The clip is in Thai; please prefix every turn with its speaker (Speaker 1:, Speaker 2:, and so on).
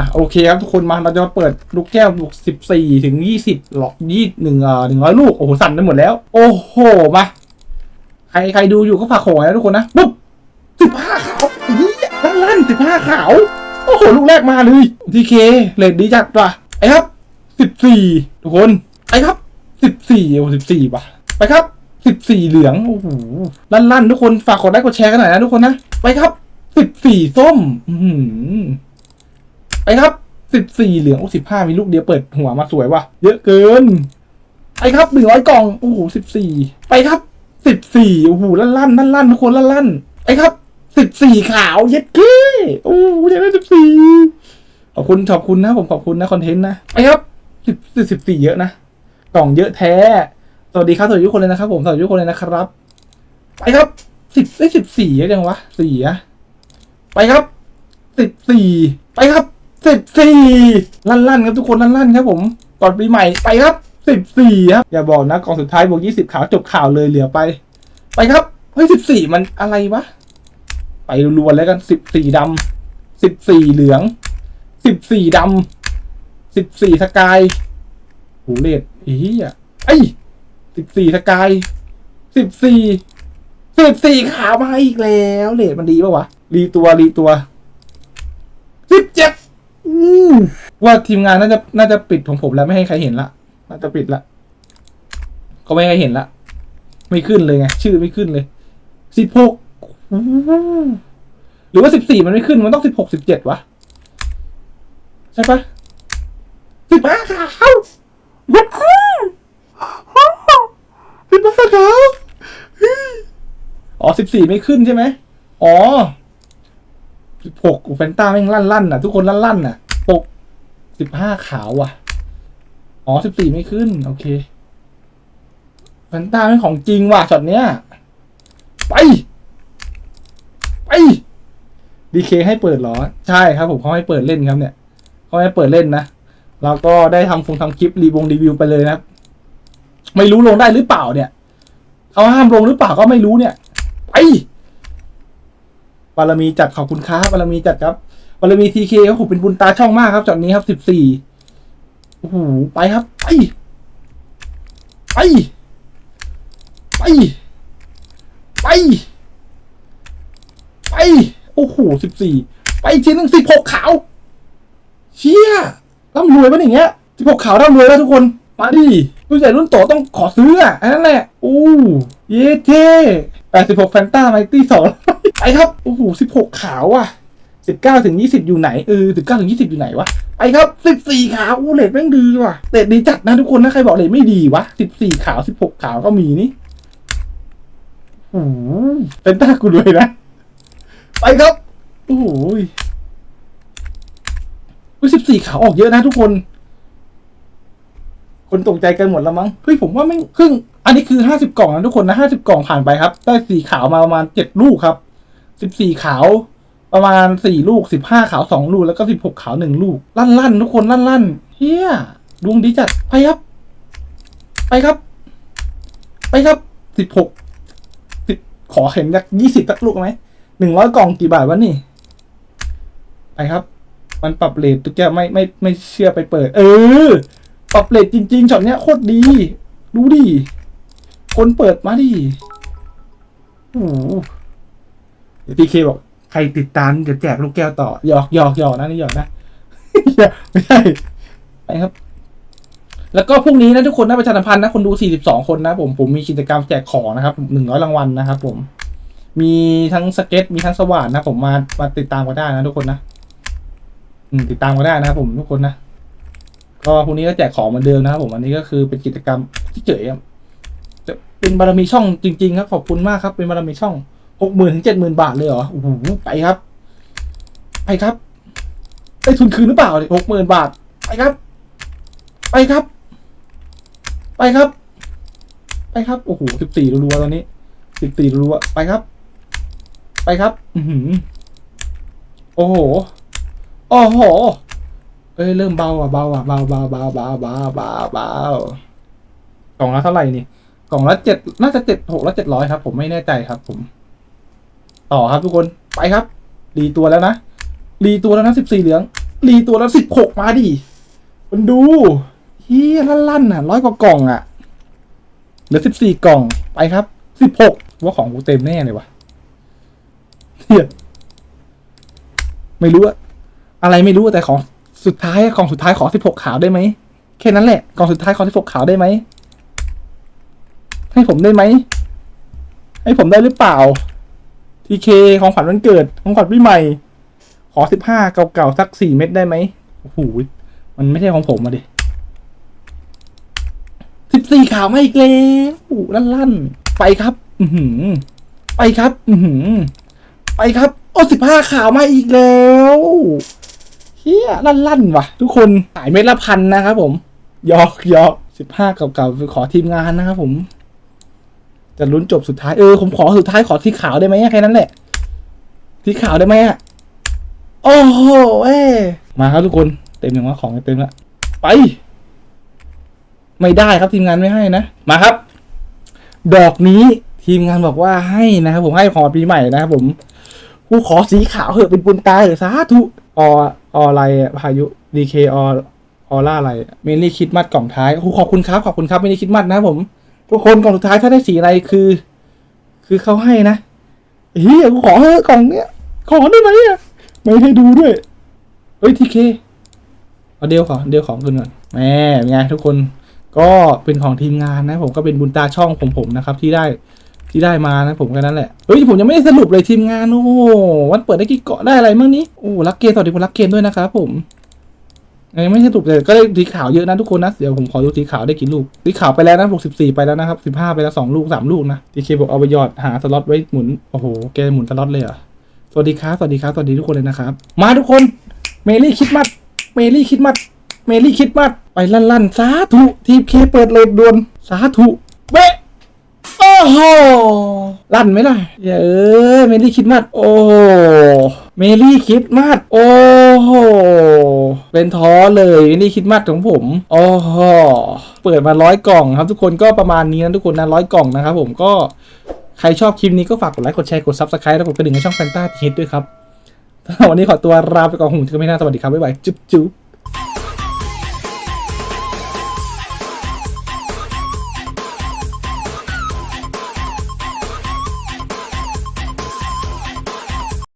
Speaker 1: อะโอเคครับทุกคนมาเราจะมาเปิดลูกแก้วลูกสิบสี่ถึงยี่สิบหลอกยี่หนึ่งเอ่อหนึ่งร้อยลูก โอ้โห สั่นไปหมดแล้ว โอ้โห มา ใครใครดูอยู่ก็ฝากของไว้นะทุกคนนะ ปุ๊บสิบห้าขาวเฮียลั่นลั่นสิบห้าขาว โอ้โห ลูกแรกมาเลยทีเคเลดดีจัดว่ะไอ้ครับสิบสี่ทุกคน ไอ้ครับสิบสี่โอ้สิบสี่ว่ะ ไปครับสิบสี่เหลือง โอ้โห ลั่นลั่นทุกคน ฝากกดไลค์กดแชร์กันหน่อยนะทุกคนนะ ไปครับสิบสี่ส้ม อือหือไป ครับสิบสี่เหลืองโอ้สิบห้ามีลูกเดียวเปิดหัวมาสวยว่ะ เยอะเกิน ไปครับหนึ่งร้อยกล่อง โอ้โหสิบสี่ไปครับสิบสี่โอ้โหลั่นลั่นลั่นลั่นทุกคนลั่นลั่นไปครับสิบสี่ขาวเย็ดเก้โอ้โหอยากได้สิบสี่ขอบคุณขอบคุณนะ ผมขอบคุณนะคอนเทนต์นะไปครับสิบสิบสี่เยอะนะกล่องเยอะแท้ สวัสดีครับสวัสดีทุกคนเลยนะครับ ผมสวัสดีทุกคนเลยนะครับ ไปครับสิบได้สิบสี่เยอะจังวะสี่อะไปครับสิบสี่ไปครับ สิบสี่ลั่นลั่นๆครับทุกคนลั่นลั่นๆครับผมก่อนปีใหม่ไปครับสิบสี่ครับอย่าบอกนะกล่องสุดท้ายบวกยี่สิบขาวจบข่าวเลยเหลือไป ไปครับเฮ้ยสิบสี่มันอะไรวะไปรวนแล้วกันสิบสี่ดำสิบสี่เหลืองสิบสี่ดำสิบสี่สกายหูเลดอีอะไอ้สิบสี่สกายสิบสี่สิบสี่ขาวมาอีกแล้วเลดมันดีปะวะรีตัวรีตัวสิบเจ็ด ว่าทีมงานน่าจะน่าจะปิดของผมแล้วไม่ให้ใครเห็นละน่าจะปิดละก็ไม่ให้ใครเห็นละไม่ขึ้นเลยไงชื่อไม่ขึ้นเลยสิบหกหรือว่าสิบสี่มันไม่ขึ้นมันต้องสิบหกสิบเจ็ดวะใช่ปะสิบห้าขาวยัดคู่สิบห้าขาวอ๋อสิบสี่ไม่ขึ้นใช่ไหมอ๋อสิบหกแฟนต้าแม่งลั่นลั่นอะ ทุกคนลั่นลั่นอะ สิบห้าขาวอะ อ๋อสิบสี่ไม่ขึ้น โอเคแฟนต้าแม่งของจริงว่ะช็อตเนี้ย ไป ไปดีเคให้เปิดหรอ ใช่ครับผมเขาให้เปิดเล่นครับเนี่ยเขาให้เปิดเล่นนะเราก็ได้ทำฟงทำคลิปรีวงรีวิวไปเลยนะไม่รู้ลงได้หรือเปล่าเนี่ยเขาห้ามลงหรือเปล่าก็ไม่รู้เนี่ยไปบารมีจัดขอบคุณครับบารมีจัดครับ บารมีทีเคครับผมเป็นบุญตาช่องมากครับจอดนี้ครับสิบสี่โอ้โหไปครับไปไปไปไปไปโอ้โหสิบสี่ไปอีกทีหนึ่งสิบหกขาวเชี่ยร่ำรวยปะอย่างเงี้ยสิบหกขาวร่ำรวยแล้วทุกคนมาดิรุ่นใหญ่รุ่นโตต้องขอซื้ออะอันนั้นแหละอู้เย้เท่แปดสิบหกแฟนต้าไมตี้สองไปครับโอ้โหสิบหกขาวอะ สิบเก้าถึงยี่สิบอยู่ไหนเออสิบเก้าถึงยี่สิบอยู่ไหนวะไปครับสิบสี่ขาวอู้เลดแม่งดีว่ะเลดดีจัดนะทุกคนนะใครบอกเลดไม่ดีวะสิบสี่ขาวสิบหกขาวก็มีนี่โอ้โหเป็นตากูรวยนะ ไปครับ โอ้โหสิบสี่ขาวออกเยอะนะทุกคน คนตกใจกันหมดแล้วมั้งเฮ้ยผมว่าไม่ครึ่ง อันนี้คือห้าสิบกล่องนะทุกคนนะห้าสิบกล่องผ่านไปครับ ได้สีขาวมาประมาณเจ็ดลูกครับสิบสี่ขาว ประมาณสี่ลูกสิบห้าขาวสองลูกแล้วก็สิบหกขาวหนึ่งลูก ลั่นลั่นทุกคนลั่นลั่นเฮียดวงดีจัดไปครับ ไปครับ ไปครับสิบหกสิบขอเห็นจากยี่สิบสักลูกไหมหนึ่งร้อยกล่องกี่บาทวะนี่ ไปครับ มันปรับเลทตุ๊กแกไม่ไม่ไม่เชื่อไปเปิด เออ ปรับเลทจริงๆช็อตเนี้ยโคตรดีดูดิคนเปิดมาดิโอ้โหเดี๋ยวพีเคบอก ใครติดตามเดี๋ยวแจกลูกแก้วต่อหยอกหยอกหยอกนะนี่หยอกนะไม่ใช่ไปครับ แล้วก็พรุ่งนี้นะทุกคนนะประชาสัมพันธ์นะคนดู42คนนะผมผมมีกิจกรรมแจกของนะครับ100รางวัลนะครับ ผม มีทั้งสเก็ตมีทั้งสว่านนะ ผมมามาติดตามก็ได้นะทุกคนนะอืมติดตามก็ได้นะครับผมทุกคนนะก็พรุ่งนี้ก็แจกของเหมือนเดิมนะครับผมอันนี้ก็คือเป็นกิจกรรมที่เจ๋ยครับจะเป็นบารมีช่องจริง ๆ ครับขอบคุณมากครับ เป็นบารมีช่อง หกหมื่นถึงเจ็ดหมื่นบาทเลยเหรอโอ้โหไปครับ ไปครับได้ทุนคืนหรือเปล่าหกหมื่นบาท ไปครับ ไปครับ ไปครับ ไปครับ โอ้โหสิบสี่รัวๆตอนนี้สิบสี่รัวๆไปครับ ไปครับ อือหือโอ้โหโอ้โห เอ้ยเริ่มเบาอะเบาอะเบาเบาเบาเบาเบาเบาเบากล่องละเท่าไหร่นี่กล่องละเจ็ดน่าจะเจ็ดหกละเจ็ดร้อยครับ ผมไม่แน่ใจครับผม ต่อครับทุกคนไปครับ รีตัวแล้วนะรีตัวแล้วนะสิบสี่เหลืองรีตัวและสิบหกมาดิมันดูเฮียลั่นๆอะร้อยกว่ากล่องอะเหลือสิบสี่กล่องไปครับสิบหกว่าของกูเต็มแน่เลยวะเฮียไม่รู้อะอะไรไม่รู้แต่ของสุดท้ายของสุดท้ายขอสิบหกขาวได้ไหมแค่นั้นแหละกล่องสุดท้ายขอสิบหกขาวได้ไหมให้ผมได้ไหมให้ผมได้หรือเปล่า ทีเคของขวัญวันเกิด ของขวัญปีใหม่ ขอสิบห้าเก่าๆสักสี่เม็ดได้ไหมโอ้โหมันไม่ใช่ของผมมาดิสิบสี่ข่าวมาอีกแล้วลั่นลั่นไปครับ อือหือไปครับ อือหือไปครับ โอ้สิบห้าข่าวมาอีกแล้วเฮียลั่นลั่นว่ะ ทุกคนขายเม็ดละพันนะครับผมยอกยอกสิบห้าเก่าๆขอทีมงานนะครับผม จะลุ้นจบสุดท้ายเออผมขอสุดท้ายขอสีขาวได้ไหมแค่นั้นแหละสีขาวได้ไหมอะโอ้โหเอ้มาครับทุกคนเต็มอย่างว่าของเต็มล้วไป ไม่ได้ครับทีมงานไม่ให้นะมาครับ ดอกนี้ทีมงานบอกว่าให้นะครับผมให้ขอปีใหม่นะครับผมกูขอสีขาวเหอะเป็นปุนตาเหอะสาธุอออะไรพายุดีเคอออร่าอะไรเมลี่คิดมัดกล่องท้ายกูขอบคุณครับขอบคุณครับเมลี่คิดมัดนะครับผม ทุกคนกล่องสุดท้ายถ้าได้สีอะไรคือ คือเขาให้นะเฮียกูขอเถอะกล่องเนี้ยขอได้ไหมอะไม่ให้ดูด้วยเฮ้ยทีเคเอาเดียวขอเดียวของคืนก่อนแม่ไงทุกคนก็เป็นของทีมงานนะ ผมก็เป็นบุญตาช่องของผมนะครับ ที่ได้ที่ได้มานะผมแค่นั้นแหละเฮ้ยผมยังไม่ได้สรุปเลยทีมงานโอ้วันเปิดได้กี่เกาะได้อะไรบ้างนี้โอ้รักเกมสวัสดีคุณรักเกมด้วยนะครับผม ยังไม่สรุปเลยก็ได้สีขาวเยอะนะทุกคนนะ เดี๋ยวผมขอดูสีขาวได้กี่ลูก สีขาวไปแล้วนะบอกสิบสี่ไปแล้วนะครับสิบห้าไปแล้วสองลูกสามลูกนะทีเคบอกเอาไปหยอดหาสล็อตไว้หมุน โอ้โห แกหมุนสล็อตเลยเหรอ สวัสดีครับ สวัสดีครับ สวัสดีทุกคนเลยนะครับ มาทุกคน เมลี่คิดมัด เมลี่คิดมัด เมลี่คิดมากไปลั่นลั่นสาธุทีมเคเปิดเลยดวนสาธุเบะโอ้โห ลั่นไหมล่ะอย่าเอ้เมลี่คิดมากโอ้ เมลี่คิดมากโอ้ โห เป็นท้อเลยนี่คิดมากของผม โอ้โห เปิดมาร้อยกล่องครับทุกคนก็ประมาณนี้นะทุกคนนะร้อยกล่องนะครับผมก็ใครชอบคลิปนี้ก็ฝากกดไลค์กดแชร์กดซับสไครต์แล้วกดกระดิ่งให้ช่องแฟนตาทีด้วยครับวันนี้ขอตัวลาไปก่อนหุ่นจะไม่น่าสวัสดีครับบ๊ายบายจุ๊บจุ๊บ